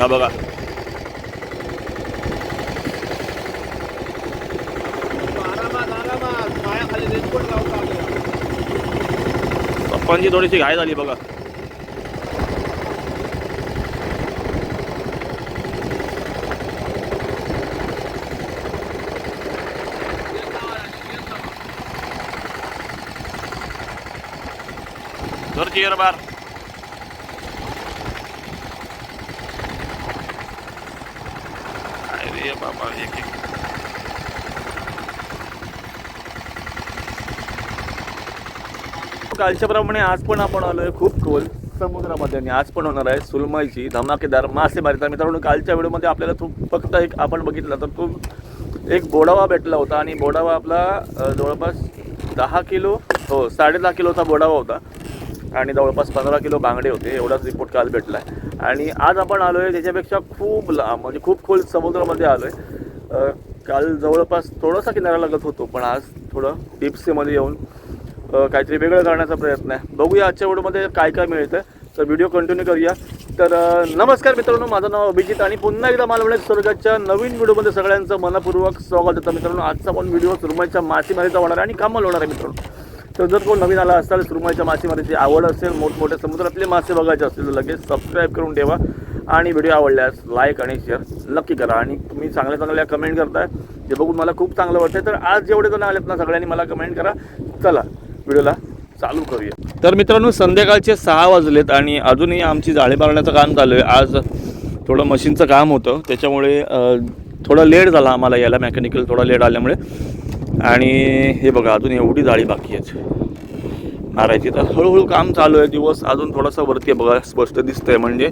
हा बघा. पप्पांची थोडीशी घाय झाली बघा तर चिअर बार काय बाबा एक एक कालच्याप्रमाणे आज पण आपण आलोय खूप खोल समुद्रामध्ये आणि आज पण होणार आहे सुलमाईची धमाकेदार मासेमारी तर मित्रांनो कालच्या व्हिडिओमध्ये आपल्याला तो फक्त एक आपण बघितला तर तो एक बोडावा भेटला होता आणि बोडावा आपला जवळपास दहा किलो हो साडे दहा किलोचा बोडावा होता आणि जवळपास पंधरा किलो बांगडे होते एवढाच रिपोर्ट काल भेटला आहे आणि आज आपण आलो आहे त्याच्यापेक्षा खूप लांब म्हणजे खूप खोल समुद्रामध्ये आलो आहे काल जवळपास थोडासा किनारा लागत होतो पण आज थोडं डीपसीमध्ये येऊन काहीतरी वेगळं करण्याचा प्रयत्न आहे. बघूया आजच्या व्हिडिओमध्ये काय काय मिळतं तर व्हिडिओ कंटिन्यू करूया. तर नमस्कार मित्रांनो माझं नाव अभिजित आणि पुन्हा एकदा मालवणी स्वर्गाच्या नवीन व्हिडिओमध्ये सगळ्यांचं मनपूर्वक स्वागत होतं मित्रांनो आजचा पण व्हिडिओ सुरमईच्या मासेमारीचा होणार आहे आणि कामाला होणार आहे मित्रांनो. तर जर कोण नवीन आला असाल सुरमईच्या मासेमारीची आवड असेल मोठमोठ्या समुद्रातले मासे बघायचे असतील तर लगेच सबस्क्राईब करून ठेवा. आणि व्हिडिओ आवडल्यास लाईक आणि शेअर नक्की करा. आणि तुम्ही चांगल्या चांगल्या कमेंट करताय ते बघून मला खूप चांगलं वाटतं तर आज जेवढे जण आलेत ना सगळ्यांनी मला कमेंट करा. चला व्हिडिओला चालू करूया. तर मित्रांनो संध्याकाळचे सहा वाजलेत आणि अजूनही आमची जाळे मारण्याचं काम चालू आहे. आज थोडं मशीनचं काम होतं. त्याच्यामुळे थोडं लेट झाला आम्हाला यायला मेकॅनिकल थोडा लेट आल्यामुळे. आणि हे बघा अजून एवढी जाळी बाकी आहेत. मारायची तर हळूहळू काम चालू आहे. दिवस अजून थोडासा वरती आहे बघा स्पष्ट दिसतंय म्हणजे.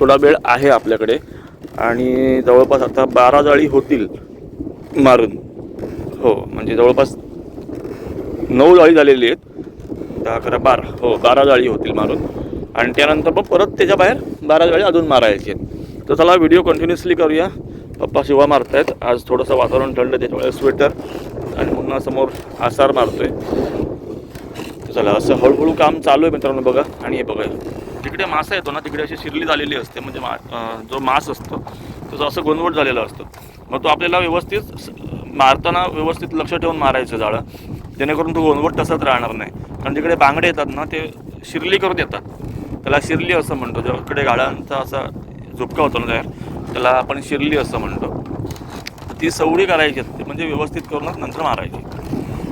थोडा वेळ आहे आपल्याकडे. आणि जवळपास आता बारा जाळी होतील मारून. हो म्हणजे जवळपास नऊ जाळी झालेली आहेत. दहा अकरा बारा. हो बारा जाळी होतील मारून. आणि त्यानंतर मग परत त्याच्या बाहेर बारा जाळी अजून मारायची आहेत. तर चला व्हिडिओ कंटिन्युअसली करूया. पप्पा शिवा मारतायत. आज थोडंसं वातावरण थंड त्याच्यामुळे स्वेटर आणि पुन्हा समोर आसार मारतोय. चला असं हळूहळू काम चालू आहे मित्रांनो बघा. आणि हे बघा तिकडे मासा येतो ना तिकडे अशी शिरली झालेली असते म्हणजे मा जो मास असतो तो असं गोंधवट झालेला असतो. मग तो आपल्याला व्यवस्थित मारताना व्यवस्थित लक्ष ठेवून मारायचं जाळं जेणेकरून तो गोंधवट तसाच राहणार नाही. कारण तिकडे बांगडे येतात ना ते शिरली करत येतात त्याला शिरली असं म्हणतो ज्याकडे गाळांचा असा झुपका होतो ना तयार त्याला आपण शिरली असं म्हणतो. ती सवडी करायची असते म्हणजे व्यवस्थित करूनच नंतर मारायची.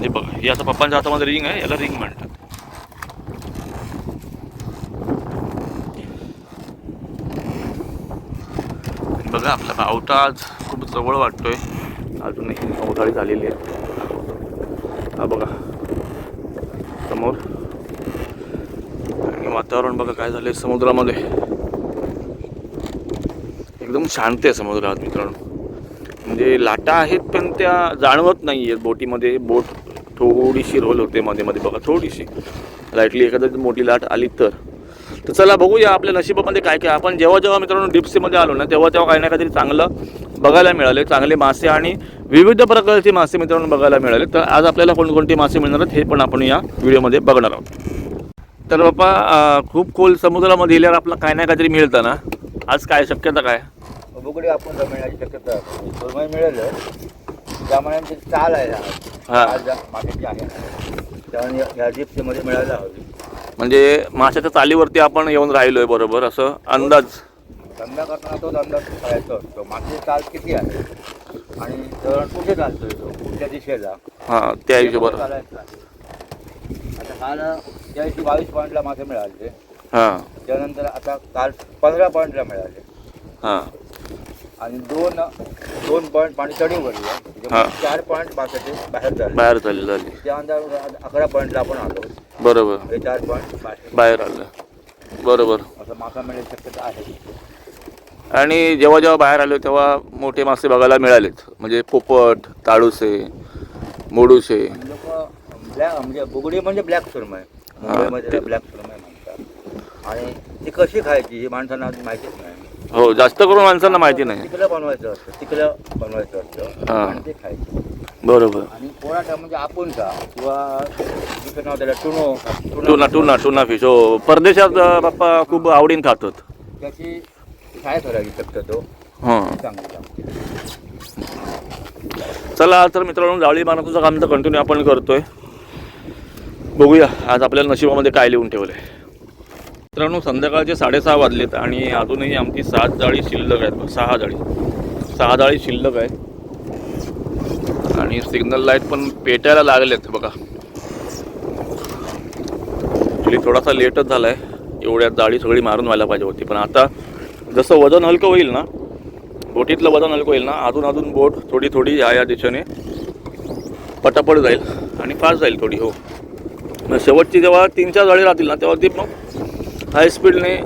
हे बघा ही आता पप्पांच्या हातामध्ये रिंग आहे याला रिंग म्हणतात. बघा आपला पावटा आज खूप जवळ वाटतोय. अजूनही अवधाळी झालेली आहे. हा बघा समोर. आणि वातावरण बघा काय झालंय समुद्रामध्ये एकदम शांत आहे समुद्रात मित्रांनो. म्हणजे लाटा आहेत पण त्या जाणवत नाही आहेत बोटीमध्ये बोट थोडीशी रोल होते मध्ये मध्ये. बघा थोडीशी. लाईटली एखादं मोठी लाट आली तर. तर चला बघूया आपल्या नशिबामध्ये काय काय. आपण जेव्हा जेव्हा मित्रांनो डिप्सीमध्ये आलो ना तेव्हा तेव्हा काही ना काहीतरी चांगलं बघायला मिळाले चांगले मासे आणि विविध प्रकारचे मासे मित्रांनो बघायला मिळाले. तर आज आपल्याला कोणकोणते मासे मिळणार आहेत हे पण आपण या व्हिडिओमध्ये बघणार आहोत. तर बाप्पा खूप खोल समुद्रामध्ये गेल्यावर आपलं काय ना काहीतरी मिळतं ना. आज काय? शक्यता काय? बुगडी आपण मिळण्याची शक्यता. सुरमई मिळेल. त्यामुळे आमची चाल आहे. हा. मागेची आहे. त्यामुळे या- जिप्सीमध्ये मिळायला हवी. म्हणजे माशाच्या चालीवरती आपण येऊन राहिलोय बरोबर असं अंदाज. धंदा करताना तोच अंदाज करायचा असतो. मागची चाल किती आहे? आणि धरण कुठे चालतोय तो? कुठल्या दिशेला? हां त्या हिशोबावर चालायचं. आता काल त्याऐंशी बावीस पॉईंटला मासे मिळाले. हां. त्यानंतर आता काल पंधरा पॉईंटला मिळाले. हां. आणि दोन दोन पॉईंट पाणी चढी भरलं हा. त्याच्यामुळे चार पॉईंट माशाचे बाहेर झाले. बाहेर झाले झाले. त्यानंतर अकरा पॉईंटला आपण आलो. बरोबर. हे चार पॉईंट बाहेर. आलं. बरोबर. असं मासा मिळायची शक्यता आहे. आणि जेव्हा जेव्हा बाहेर आलो तेव्हा मोठे मासे बघायला मिळालेत. म्हणजे पोपट ताडुसे मोडुसे. लोक ब्लॅक म्हणजे बुगडी म्हणजे ब्लॅक सुरमय मुंबईमध्ये ब्लॅक सुरमय म्हणतात. आणि ती कशी खायची ही माणसांना माहितीच नाही. हो जास्त करून माणसांना माहिती नाही. तिकडं बनवायचं असतं तिकडं बनवायचं असतं. हा. आणि ते खायचं. बरोबर. आणि म्हणजे आपण का किंवा तिकडं नाव त्याला टुनो टुना टुना टुना फिश हो परदेशात अं, बाप्पा खूप आवडीन खातात. त्याची काय शक्यतो. हां. चांगली लागते. चला तर मित्रांनो जाळी मारण्याचं काम तर कंटिन्यू आपण करतोय. बघूया आज आपल्याला नशिबामध्ये काय लिहून ठेवलंय. मित्रांनो संध्याकाळचे साडेसहा वाजलेत आणि अजूनही आमची सात जाळी शिल्लक आहेत सहा जाळी. सहा जाळी शिल्लक आहेत आणि सिग्नल लाइट पण पेटायला लागलेत बघा. ॲक्च्युली थोडासा लेटच झाला आहे एवढ्यात जाळी सगळी मारून व्हायला पाहिजे होती. पण आता जसं वजन हलकं होईल ना बोटीतलं वजन हलकं होईल ना अजून अजून बोट थोडी थोडी या या दिशेने पटापट जाईल. आणि फास्ट जाईल थोडी हो. शेवटची जेव्हा तीन चार जाळी राहतील ना तेव्हा ती मग हाय स्पीडने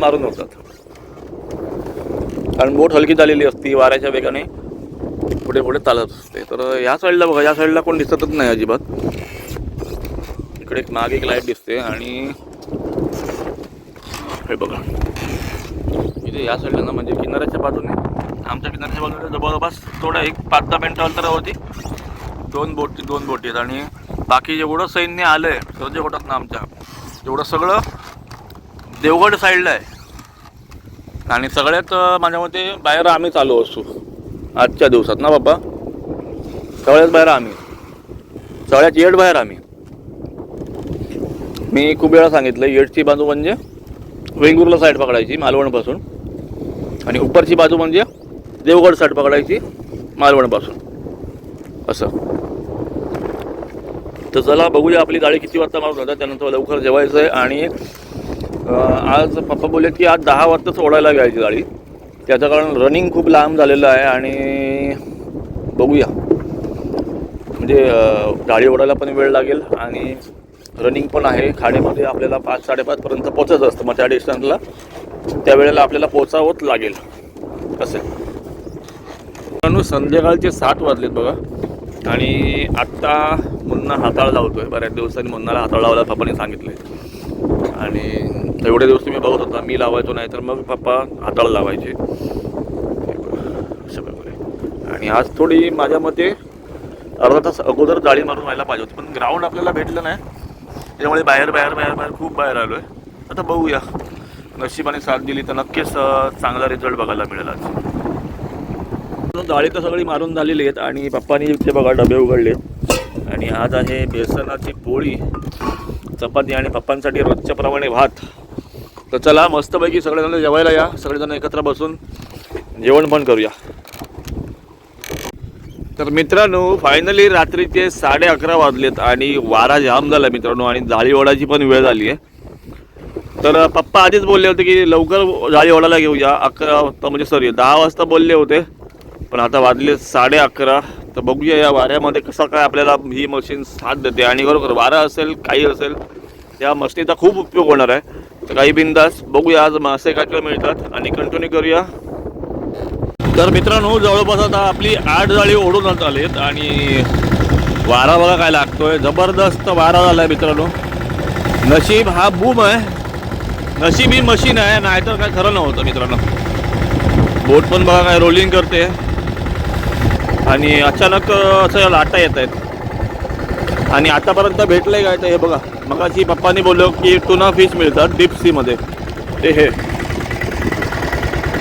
मारून होतात कारण बोट हलकी झालेली असती वाऱ्याच्या वेगाने पुढे पुढे चालत असते. तर या साईडला बघा या साईडला कोण दिसतच नाही अजिबात. इकडे एक मागे एक लाइट दिसते आणि हे बघा. इथे या साईडला ना म्हणजे किनाऱ्याच्या बाजूने आमच्या किनाऱ्याच्या बाजूने जवळपास थोडं एक पाच दहा मिनटं अंतरावरती दोन बोटी दोन बोटी आहेत. आणि बाकी जेवढं सैन्य आलं आहे सौजे होतात ना आमच्या एवढं सगळं देवगड साईडला आहे. आणि सगळ्यात माझ्या मते बाहेर आम्ही चालू असू आजच्या दिवसात ना बाबा सगळ्यात बाहेर आम्ही. सगळ्यात येड बाहेर आम्ही. मी खूप वेळा सांगितलं येडची बाजू म्हणजे वेंगुर्ला साईड पकडायची मालवणपासून. आणि उपरची बाजू म्हणजे देवगड साईड पकडायची मालवणपासून. असं. तर चला बघूया आपली गाडी किती वाजता मारून जातात. त्यानंतर लवकर जेवायचं आहे आणि आज पप्पा बोलले की आज दहा वाजताच ओढायला घ्यायची गाडी. त्याचं कारण रनिंग खूप लांब झालेलं आहे आणि बघूया. म्हणजे गाडी ओढायला पण वेळ लागेल आणि रनिंग पण आहे. खाडीमध्ये आपल्याला पाच साडेपाचपर्यंत पोचायचं असतं. मग त्या डिस्टन्सला त्यावेळेला आपल्याला पोचावंच लागेल. असेल म्हणून मित्रांनो संध्याकाळचे सात वाजलेत बघा. आणि आत्ता मुन्ना हाताळ लावतो आहे बऱ्याच दिवसांनी मुन्नाला हाताळ लावायला पप्पाने सांगितलंय. आणि एवढे दिवस तुम्ही बघत होता मी लावायचो नाही तर मग पप्पा हाताळ लावायचे. अशा प्रकारे. आणि आज थोडी माझ्या मते अर्धा तास अगोदर जाळी मारून व्हायला पाहिजे होती पण ग्राउंड आपल्याला भेटलं नाही. त्याच्यामुळे बाहेर बाहेर बाहेर बाहेर खूप बाहेर आलो आहे आता बघूया. नशिबाने साथ दिली तर नक्कीच चांगला रिझल्ट बघायला मिळेल आज. जाळी तर सगळी मारून झालेली आहेत आणि पप्पानी ते बघा डबे उघडले आणि आज आहे बेसनाची पोळी. चपाती आणि पप्पांसाठी रोजच्या प्रमाणे भात. तर चला मस्तपैकी सगळेजण जेवायला या. सगळेजण एकत्र बसून जेवण पण करूया. तर मित्रांनो फायनली रात्रीचे साडे अकरा वाजलेत आणि वारा जाम झाला मित्रांनो आणि जाळी ओढायची पण वेळ झाली आहे. तर पप्पा आधीच बोलले होते की लवकर जाळी ओढायला घेऊया. अकरा वाजता म्हणजे सॉरी दहा वाजता बोलले होते. पण आता वाजले साडे अकरा. तर बघूया या वाऱ्यामध्ये कसं काय आपल्याला ही मशीन साथ देते. आणि बरोबर वारा असेल काही असेल या मशीनीचा खूप उपयोग होणार आहे. तर काही बिंदास बघूया आज मासे काय काय मिळतात आणि कंटिन्यू करूया. तर मित्रांनो जवळपास आता आपली आठ जाळी ओढून आलेत आणि वारा बघा काय लागतोय. जबरदस्त वारा झालाय मित्रांनो. नशीब हा बूम आहे. नशीब ही मशीन आहे नाहीतर काय खरं नव्हतं मित्रांनो. बोट पण बघा काय रोलिंग करते. आणि अचानक असं लाटा येत आहेत. आणि आतापर्यंत भेटलंय काय तर हे बघा. मगाशी पप्पानी बोललो की टुना फिश मिळतात डीप सीमध्ये ते हे.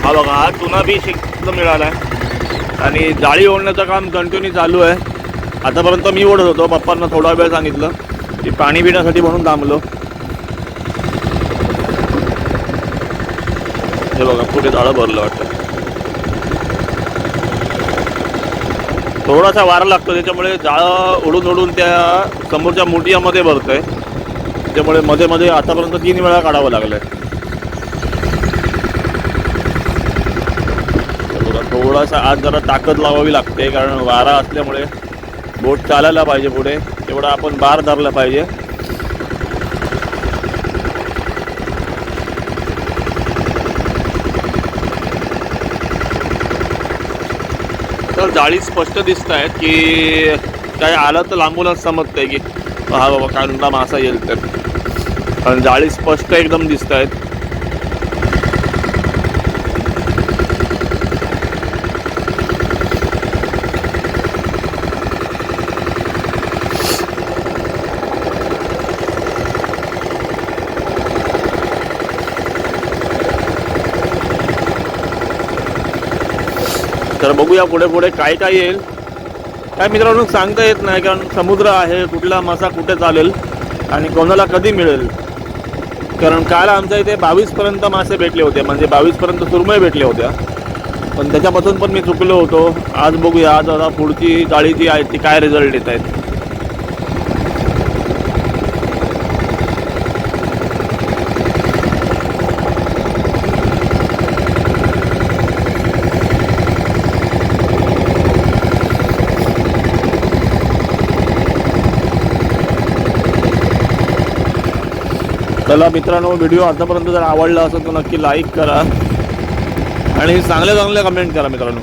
हा बघा हा टुना फिश एकदम मिळाला आहे आणि जाळी ओढण्याचं काम कंटिन्यू चालू आहे. आतापर्यंत मी ओढत होतो पप्पांना थोडा वेळ सांगितलं की पाणी पिण्यासाठी म्हणून थांबलो. हे बघा पुढे जाळं भरलं वाटतं. थोडासा वारा लागतो त्याच्यामुळे जाळं उडून उडून त्या समोरच्या मुठियामध्ये आहे त्यामुळे मध्ये मध्ये आतापर्यंत तीन वेळा काढावं लागलं आहे थोडासा आज जरा ताकद लावावी लागते कारण वारा असल्यामुळे बोट चालायला पाहिजे पुढे. तेवढा आपण बार धरला पाहिजे. जाळी स्पष्ट दिसत आहेत की काय आलं तर लांबूनच समजतंय की हा बाबा कांदा मासा येईल तर. जाळी स्पष्ट एकदम दिसत आहेत. तर बघूया पुढे पुढे काय काय येईल. काय मित्रांनो सांगता येत नाही कारण समुद्र आहे कुठला मासा कुठे चालेल आणि कोणाला कधी मिळेल. कारण काल आमच्या इथे बावीसपर्यंत मासे भेटले होते म्हणजे बावीसपर्यंत सुरमई भेटल्या होत्या. पण त्याच्यापासून पण मी चुकलो होतो. आज बघूया आज आता पुढची जाळी जी आहे ती काय रिझल्ट येत आहेत. चला मित्रांनो व्हिडिओ आतापर्यंत जर आवडला असेल तर नक्की लाईक करा. आणि चांगल्या चांगल्या कमेंट करा मित्रांनो.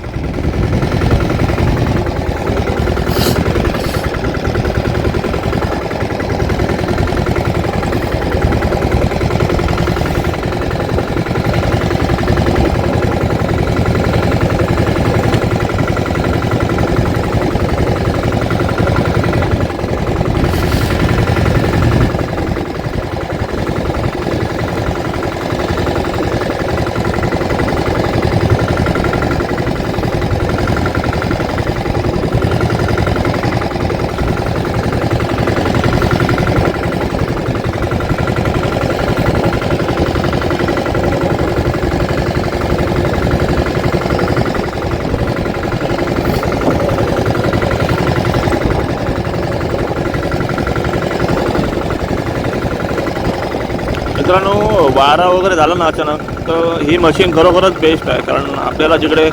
मित्रांनो वारा वगैरे झाला ना अचानक तर ही मशीन खरोखरच बेस्ट आहे. कारण आपल्याला जिकडे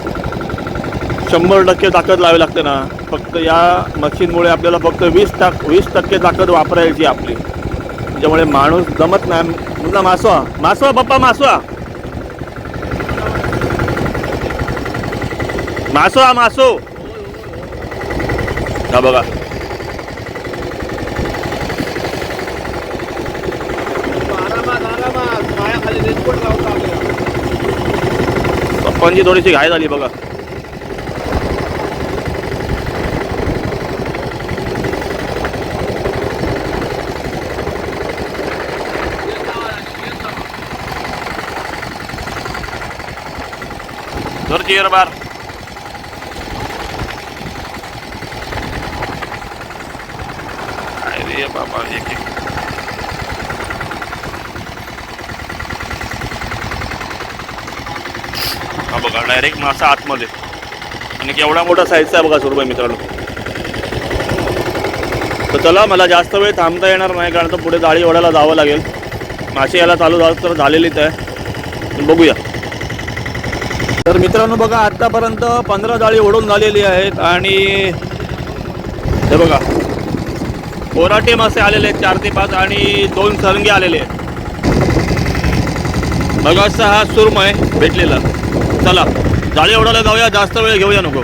शंभर टक्के ताकद लावावी लागते ना फक्त या मशीनमुळे आपल्याला फक्त वीस टाक वीस टक्के ताकद वापरायची आपली. त्यामुळे माणूस जमत नाही. म्हणला मासवा मासवा पप्पा मासवा. मासो मासो. हा बघा. पप्पांची थोडीशी घाय झाली बघा. धर चेअर बार. अरे बाबा एक एक बघा डायरेक्ट मासा आतमध्ये. आणि केवढा मोठा साईजचा आहे बघा सुरबाई मित्रांनो. तर चला मला जास्त वेळ थांबता येणार नाही कारण तर पुढे जाळी ओढायला जावं लागेल. मासे यायला चालू झालं तर झालेलीच आहे. बघूया. तर मित्रांनो बघा आत्तापर्यंत पंधरा जाळी ओढून झालेली आहेत आणि हे बघा. कोराटे मासे आलेले आहेत चार ते पाच आणि दोन सरंगे आलेले आहेत. बघा असा हा सुरमय भेटलेला. चला जाळी ओढायला जाऊया जास्त वेळ घेऊया नको.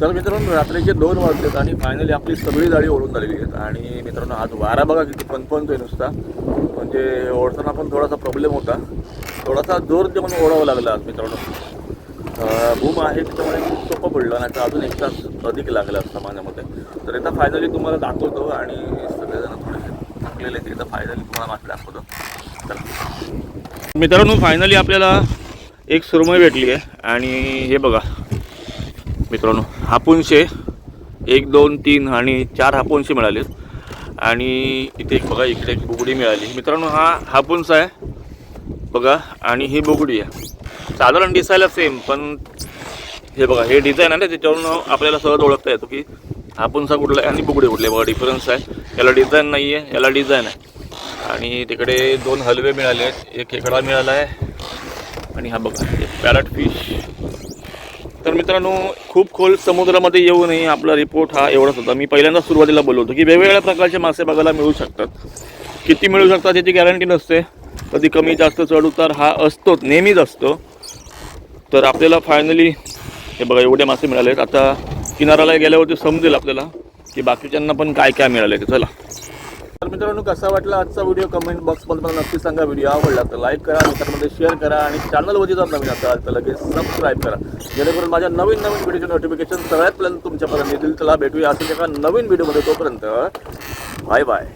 तर मित्रांनो रात्रीचे दोन वाजलेत आणि फायनली आपली सगळी जाळी ओढून झालेली आहेत. आणि मित्रांनो आज वारा बघा किती फणफणतोय नुसता. म्हणजे ओढताना पण थोडासा प्रॉब्लेम होता. थोडासा जोर देऊन ओढावं लागला आज मित्रांनो. बूम आहे त्याच्यामुळे खूप सोपं पडलं नाही तर अजून एक तास अधिक लागला असता माझ्यामध्ये. तर एकदा फायनली तुम्हाला दाखवतो आणि सगळेजण थोडेसे थकलेले आहेत. एकदा फायनली तुम्हाला मात्र दाखवतो. चला. मित्रांनो फायनली आपल्याला एक सुरमई भेटली आहे आणि हे बघा मित्रांनो हापूनशे एक दोन तीन आणि चार हापूनशे मिळाले आणि इथे एक बघा इकडे एक बुगडी मिळाली. मित्रांनो हा हापूनसा आहे बघा आणि ही बुगडी आहे. साधारण दिसायला सेम पण हे बघा हे डिझाईन आहे ना त्याच्यावरून आपल्याला सहज ओळखता येतो की हापूनसा कुठला आहे आणि बुगडी कुठली आहे. बघा डिफरन्स आहे. याला डिझाईन नाही आहे याला डिझाईन आहे. आणि तिकडे दोन हलवे मिळाले आहेत. एक खेकडा मिळाला आहे. आणि हा बघा पॅरट फिश तर मित्रांनो खूप खोल समुद्रामध्ये येऊ नये आपला रिपोर्ट हा एवढाच होता. मी पहिल्यांदा सुरुवातीला बोललो होतो की वेगवेगळ्या प्रकारचे मासे बघायला मिळू शकतात. किती मिळू शकतात याची गॅरंटी नसते. कधी कमी जास्त चढ उतार हा असतोच नेहमीच असतो. तर आपल्याला फायनली हे बघा एवढे मासे मिळाले आहेत आता किनाऱ्याला गेल्यावरती समजेल आपल्याला की बाकीच्यांना पण काय काय मिळाले ते चला. तर मित्रांनो कसा वाटला आजचा व्हिडिओ कमेंट बॉक्समध्ये मला नक्की सांगा. व्हिडिओ आवडला तर लाईक करा मित्रांमध्ये शेअर करा आणि चॅनलवरती जर नवीन असाल तर लगेच सबस्क्राईब करा. जेणेकरून माझ्या नवीन नवीन व्हिडिओचे नोटिफिकेशन सगळ्यात पर्यंत तुमच्यापर्यंत येतील. चला भेटूया असं एका नवीन व्हिडिओमध्ये तोपर्यंत. Bye bye